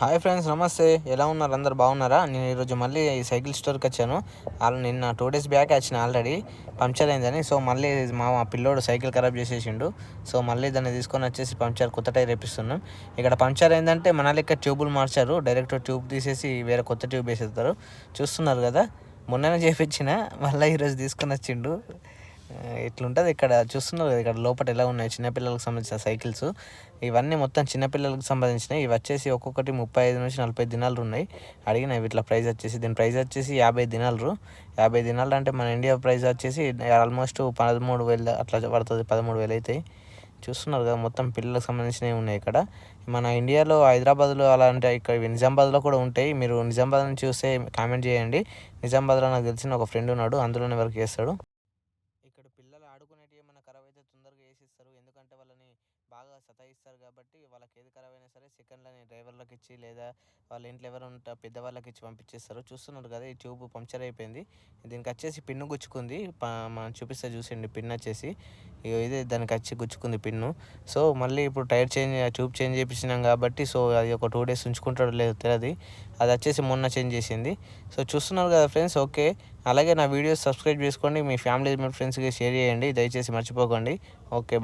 Hi friends నమస్తే. ఎలా ఉన్నారు? అందరు బాగున్నారా? నేను ఈరోజు మళ్ళీ ఈ సైకిల్ స్టోర్కి వచ్చాను. వాళ్ళు నిన్న టూ డేస్ బ్యాక్ వచ్చిన ఆల్రెడీ. పంక్చర్ అయిందని సో మళ్ళీ మా మా పిల్లోడు సైకిల్ ఖరాబ్ చేసేసిండు. సో మళ్ళీ దాన్ని తీసుకొని వచ్చేసి పంక్చర్ కొత్త టైర్ వేపిస్తున్నాం. ఇక్కడ పంక్చర్ అయిందంటే మన లెక్క ట్యూబులు మార్చారు. డైరెక్ట్ ట్యూబ్ తీసేసి వేరే కొత్త ట్యూబ్ వేసేస్తారు. చూస్తున్నారు కదా? మొన్ననే చేపించిన. మళ్ళీ ఈరోజు తీసుకొని వచ్చిండు. ఇట్లుంటుంది. ఇక్కడ చూస్తున్నారు కదా ఇక్కడ లోపల ఎలా ఉన్నాయి చిన్నపిల్లలకు సంబంధించిన సైకిల్స్. ఇవన్నీ మొత్తం చిన్నపిల్లలకు సంబంధించినవి. ఇవి వచ్చేసి ఒక్కొక్కటి ముప్పై ఐదు నుంచి నలభై దినాలు ఉన్నాయి. అడిగిన వీటిలో ప్రైస్ వచ్చేసి దీని ప్రైస్ వచ్చేసి యాభై దినాలు. యాభై దినాలు అంటే మన ఇండియా ప్రైస్ వచ్చేసి ఆల్మోస్ట్ పదమూడు వేలు అట్లా పడుతుంది పదమూడు వేలు అవుతాయి చూస్తున్నారు కదా మొత్తం పిల్లలకు సంబంధించినవి ఉన్నాయి ఇక్కడ. మన ఇండియాలో హైదరాబాద్లో అలాంటి ఇక్కడ నిజామాబాద్లో కూడా ఉంటాయి. మీరు నిజామాబాద్ నుంచి చూస్తే కామెంట్ చేయండి. నిజామాబాద్లో నాకు తెలిసిన ఒక ఫ్రెండ్ ఉన్నాడు అందులోనే వర్క్ చేస్తాడు. ఏమైనా ఖరాబ్ అయితే తొందరగా వేసిస్తారు. ఎందుకంటే వాళ్ళని బాగా సతాయిస్తారు కాబట్టి వాళ్ళకి ఏది ఖరాబ్ అయినా సరే సెకండ్లని డ్రైవర్లకు ఇచ్చి లేదా వాళ్ళ ఇంట్లో ఎవరు ఉంటా పెద్దవాళ్ళకి ఇచ్చి పంపించేస్తారు. చూస్తున్నారు కదా ఈ ట్యూబ్ పంక్చర్ అయిపోయింది. దీనికి వచ్చేసి పిన్ను గుచ్చుకుంది. మనం చూపిస్తే చూసేయండి. పిన్ వచ్చేసి ఇగో ఇది దానికి వచ్చి గుచ్చుకుంది పిన్ను. సో మళ్ళీ ఇప్పుడు టైర్ చేంజ్ ట్యూబ్ చేంజ్ చేపించినాం కాబట్టి సో అది ఒక టూ డేస్ ఉంచుకుంటాడో లేదో తెలియదు అది వచ్చేసి మొన్న చేంజ్ చేసింది. సో చూస్తున్నారు కదా ఫ్రెండ్స్ ఓకే. అలాగే నా వీడియోస్ సబ్స్క్రైబ్ చేసుకోండి. మీ ఫ్యామిలీ మీ ఫ్రెండ్స్కి షేర్ చేయండి. దయచేసి మర్చిపోకండి. ఓకే